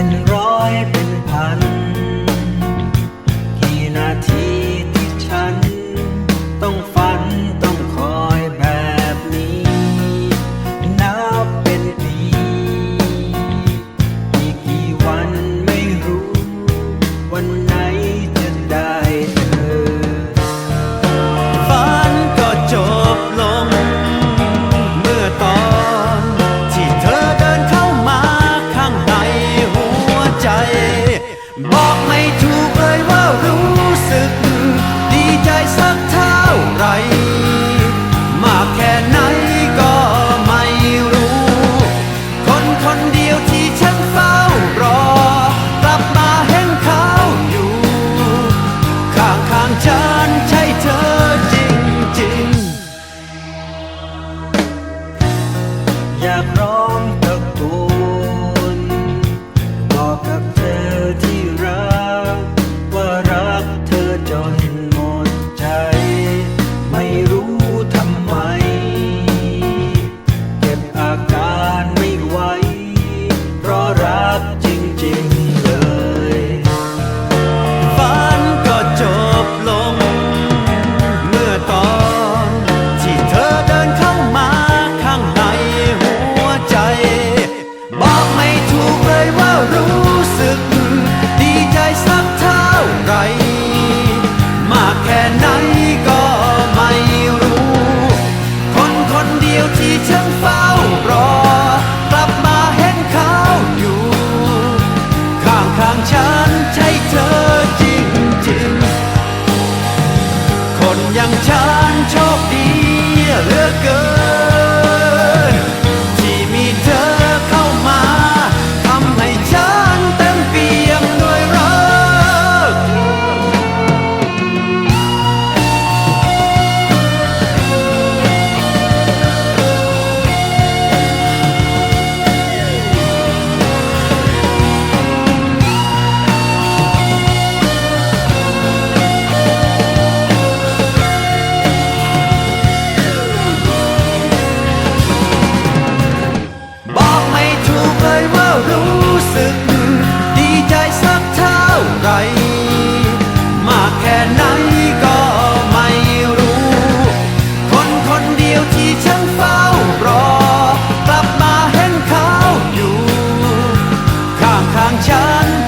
and wrong. จะพร้อม อย่างฉันโชคดีเหลือเกิน 强